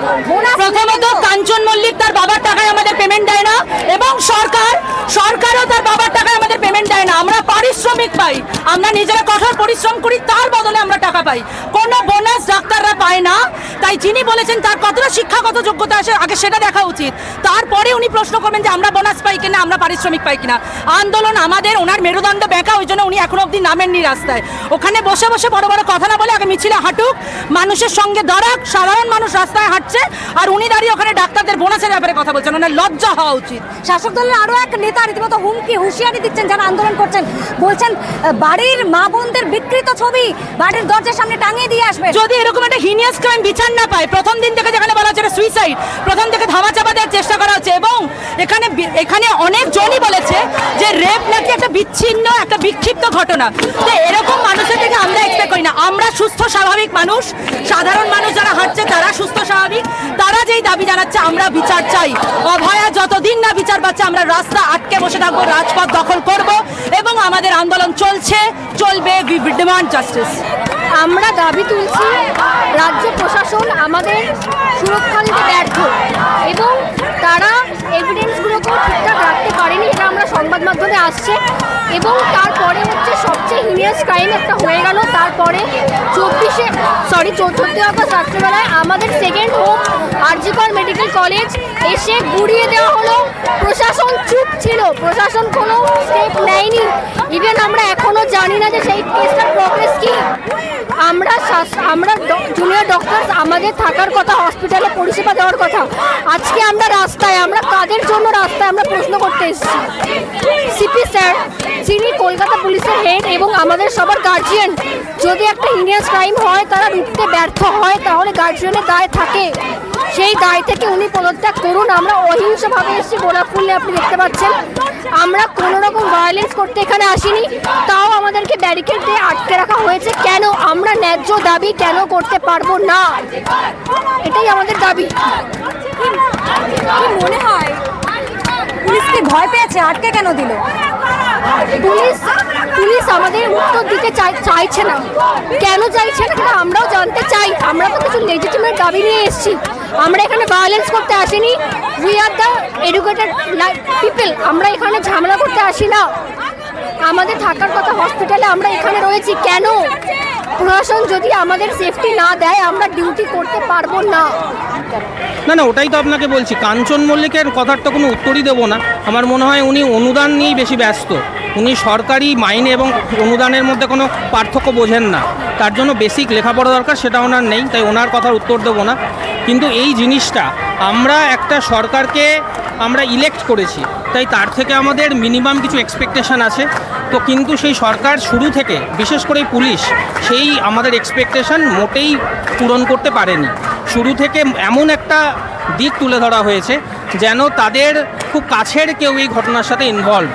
প্রথমত কাঞ্চন মল্লিক তার বাবার টাকায় আমাদের পেমেন্ট দেয় না এবং সরকার সরকারও তার বাবার টাকায় আমাদের পেমেন্ট দেয় না। আমরা পারিশ্রমিক পাই আমরা নিজেরা কঠোর পরিশ্রম করি তার বদলে আমরা টাকা পাই। কোনো বোনাস না তাই যিনি বলেছেন তার কতটা শিক্ষাগত যোগ্যতা আছে আগে সেটা দেখা উচিত। তারপরে উনি প্রশ্ন করবেন যে আমরা বোনাস পাই কিনা আমরা পারিশ্রমিক পাই কিনা। আন্দোলন আমাদের ওনার মেরুদণ্ড ব্যাকা ওই জন্য উনি এখনও অবধি নামেননি রাস্তায়। ওখানে বসে বসে বড় বড় কথা না বলে আগে মিছিলে হাঁটুক মানুষের সঙ্গে দাঁড়াক সাধারণ মানুষ রাস্তায় হাঁটছে আর উনি দাঁড়িয়ে ওখানে ডাক্তারদের বোনাসের ব্যাপারে কথা বলছেন। ওনার লজ্জা হওয়া উচিত। শাসক দলের আরও এক নেতা রীতিমতো হুমকি হুঁশিয়ারি দিচ্ছেন যারা আন্দোলন করছেন। বলছেন বাড়ির মা বোনদের বিকৃত ছবি বাড়ির দরজার সামনে টাঙিয়ে দিয়ে আসবে। যদি এরকম একটা হিনিয়াস ক্রাইম বিচার না পায়। প্রথম দিন থেকে যেখানে বলা হচ্ছে সুইসাইড প্রথম থেকে ধামা চাপা দেওয়ার চেষ্টা করা হচ্ছে এবং এখানে এখানে অনেক জনই বলেছে যে রেপ নাকি একটা বিচ্ছিন্ন, একটা বিক্ষিপ্ত ঘটনা। তো এরকম মানুষের থেকে আমরা এক্সপেক্ট করি না। আমরা সুস্থ, স্বাভাবিক মানুষ, সাধারণ মানুষ যারা হাঁটছে, তারা সুস্থ, স্বাভাবিক। তারা যেই দাবি জানাচ্ছে, আমরা বিচার চাই। অভয়া যতদিন না বিচার পাচ্ছে, আমরা রাস্তা আটকে বসে থাকব, রাজপথ দখল করব এবং আমাদের আন্দোলন চলছে, চলবে ডিমান্ড জাস্টিস আমরা দাবি তুলছি রাজ্য প্রশাসন আমাদের সুরক্ষা দিতে ব্যর্থ। এবং তারা এভিডেন্সগুলোকেও ঠিকঠাক রাখতে পারেনি এটা আমরা সংবাদ মাধ্যমে আসছে। এবং তারপরে হচ্ছে সবচেয়ে হিনিয়াস ক্রাইম একটা হয়ে গেল, তারপরে চব্বিশে সরি চৌষট্টি আগস্ট রাত্রেবেলায় আমাদের second home RG Kar medical college এসে গুড়িয়ে দেওয়া হলো। প্রশাসন চুপ ছিল, প্রশাসন কোনো স্টেপ নেয়নি। ইভেন আমরা যে সেই কেসটার প্রগ্রেস কি? আমরা আমরা জুনিয়র ডক্টর আমাদের থাকার কথা হসপিটালে পরিষেবা দেওয়ার কথা। আজকে আমরা রাস্তায়, আমরা কাদের জন্য রাস্তায় আমরা প্রশ্ন করতে এসেছি। সিপি স্যার যিনি কলকাতা পুলিশের হেড এবং আমাদের সবার গার্জিয়ান যদি একটা ইন্ডিয়ান ক্রাইম হয়, তারা রুখতে ব্যর্থ হয়, তাহলে গার্জিয়ানের দায় থাকে। সেই দায় থেকে উনি পদত্যাগ করুন। আমরা অহিংসভাবে এসেছি, গোলাপ ফুলে আপনি দেখতে পাচ্ছেন। আমরা কোনো রকম ভায়োলেন্স করতে এখানে আসিনি। তাও আমাদেরকে ব্যারিকেড দিয়ে আটকে রাখা হয়েছে। কেন আমরা ন্যায্য দাবি কেন করতে পারব না? এটাই আমাদের দাবি। মনে হয়? পুলিশ কি ভয় পেয়েছে? আটকে কেন দিল? পুলিশ পুলিশ আমাদের উত্তর দিতে চাই- চাইছে না। কেন চাইছে না সেটা আমরাও জানতে চাই। আমরা তো কিছু লেজিটিমেট দাবি নিয়ে এসেছি। আমরা এখানে ভায়োলেন্স করতে আসিনি। We are the educated people আমরা এখানে ঝামেলা করতে আসি না। আমাদের থাকার কথা হসপিটালে আমরা এখানে রয়েছি। কেন? প্রশাসন যদি আমাদের সেফটি না দেয়, আমরা ডিউটি করতে পারব না। না না, ওটাই তো আপনাকে বলছি। কাঞ্চন মল্লিকের কথার তো কোনো উত্তরই দেবো না। আমার মনে হয় উনি অনুদান নিয়েই বেশি ব্যস্ত। উনি সরকারি মাইনে এবং অনুদানের মধ্যে কোনো পার্থক্য বোঝেন না। তার জন্য বেসিক লেখাপড়া দরকার, সেটা ওনার নেই, তাই ওনার কথার উত্তর দেবো না। কিন্তু এই জিনিসটা আমরা একটা সরকারকে আমরা ইলেক্ট করেছি। তাই তার থেকে আমাদের মিনিমাম কিছু এক্সপেকটেশন আছে। তো কিন্তু সেই সরকার শুরু থেকে, বিশেষ করে পুলিশ, সেই আমাদের এক্সপেকটেশন মোটেই পূরণ করতে পারেনি। শুরু থেকে এমন একটা দিক তুলে ধরা হয়েছে যেন তাদের খুব কাছের কেউ এই ঘটনার সাথে ইনভলভ